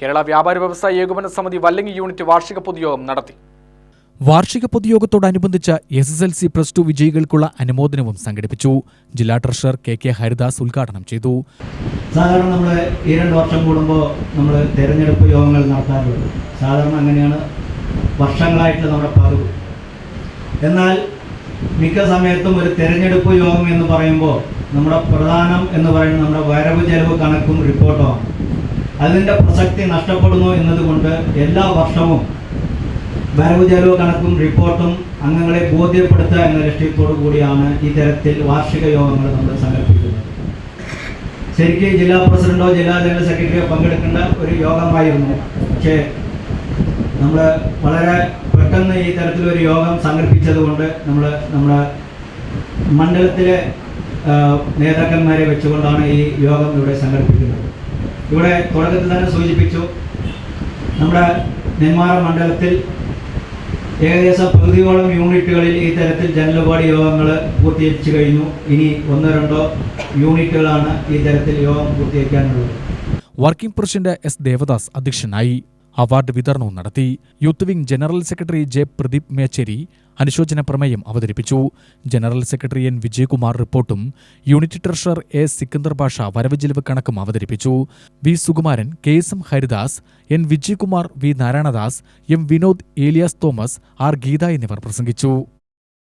കേരള വ്യാപാര വ്യവസായ ഏകോപന സമിതി വല്ലങ്ങി യൂണിറ്റ് വാർഷിക പൊതുയോഗം നടത്തി. വാർഷിക പൊതുയോഗത്തോടനുബന്ധിച്ച് S S L C plus two വിജയികൾക്കുള്ള അനുമോദനവും സംഘടിപ്പിച്ചു. ജില്ലാ ട്രഷറർ കെ കെ ഹരിദാസ് ഉദ്ഘാടനം ചെയ്തു. സാധാരണ നമ്മൾ ഈ രണ്ട് വർഷം കൂടുമ്പോൾ നമ്മൾ തെരഞ്ഞെടുപ്പ് യോഗങ്ങൾ നടത്താറുള്ളത് സാധാരണ അങ്ങനെയാണ് വർഷങ്ങളായിട്ട് നമ്മുടെ പതിവ്. എന്നാൽ മിക്ക സമയത്തും ഒരു തെരഞ്ഞെടുപ്പ് യോഗം എന്ന് പറയുമ്പോൾ നമ്മുടെ പ്രധാനം എന്ന് പറയുന്നത് നമ്മുടെ വരവ് ചെലവ് കണക്കും റിപ്പോർട്ടുമാണ്. അതിന്റെ പ്രസക്തി നഷ്ടപ്പെടുന്നു എന്നതുകൊണ്ട് എല്ലാ വർഷവും വരവ് ചെലവ് കണക്കും റിപ്പോർട്ടും അംഗങ്ങളെ ബോധ്യപ്പെടുത്തുക എന്ന ലക്ഷ്യത്തോടു കൂടിയാണ് ഈ തരത്തിൽ വാർഷിക യോഗങ്ങൾ നമ്മൾ സംഘടിപ്പിക്കുന്നത്. ശരിക്കും ജില്ലാ പ്രസിഡന്റോ ജില്ലാ ജനറൽ സെക്രട്ടറിയോ പങ്കെടുക്കേണ്ട ഒരു യോഗമായിരുന്നു. പക്ഷേ നമ്മൾ വളരെ പെട്ടെന്ന് ഈ തരത്തിലൊരു യോഗം സംഘടിപ്പിച്ചത് കൊണ്ട് നമ്മൾ നമ്മുടെ മണ്ഡലത്തിലെ നേതാക്കന്മാരെ വെച്ചുകൊണ്ടാണ് ഈ യോഗം ഇവിടെ സംഘടിപ്പിക്കുന്നത്. ഇവിടെ തുടക്കത്തിൽ തന്നെ സൂചിപ്പിച്ചു നമ്മുടെ നെന്മാറ മണ്ഡലത്തിൽ ഏകദേശം പകുതിയോളം യൂണിറ്റുകളിൽ ഈ തരത്തിൽ ജനലപാടി യോഗങ്ങൾ പൂർത്തീകരിച്ചു കഴിഞ്ഞു. ഇനി ഒന്നോ രണ്ടോ യൂണിറ്റുകളാണ് ഈ തരത്തിൽ യോഗം പൂർത്തീകരിക്കാനുള്ളത്. വർക്കിംഗ് പ്രസിഡന്റ് എസ് ദേവദാസ് അധ്യക്ഷനായി. അവാർഡ് വിതരണവും നടത്തി. Youth wing general secretary J Pradeep Mecheri അനുശോചന പ്രമേയം അവതരിപ്പിച്ചു. ജനറൽ സെക്രട്ടറി എൻ വിജയകുമാർ റിപ്പോർട്ടും യൂണിറ്റ് ട്രഷറർ എ സിക്കന്ദർ ഭാഷ വരവ് ചെലവ് കണക്കും അവതരിപ്പിച്ചു. V Sukumaran K S M Haridas N Vijayakumar V Narayanadas M Vinod Elias Thomas R Geetha എന്നിവർ പ്രസംഗിച്ചു.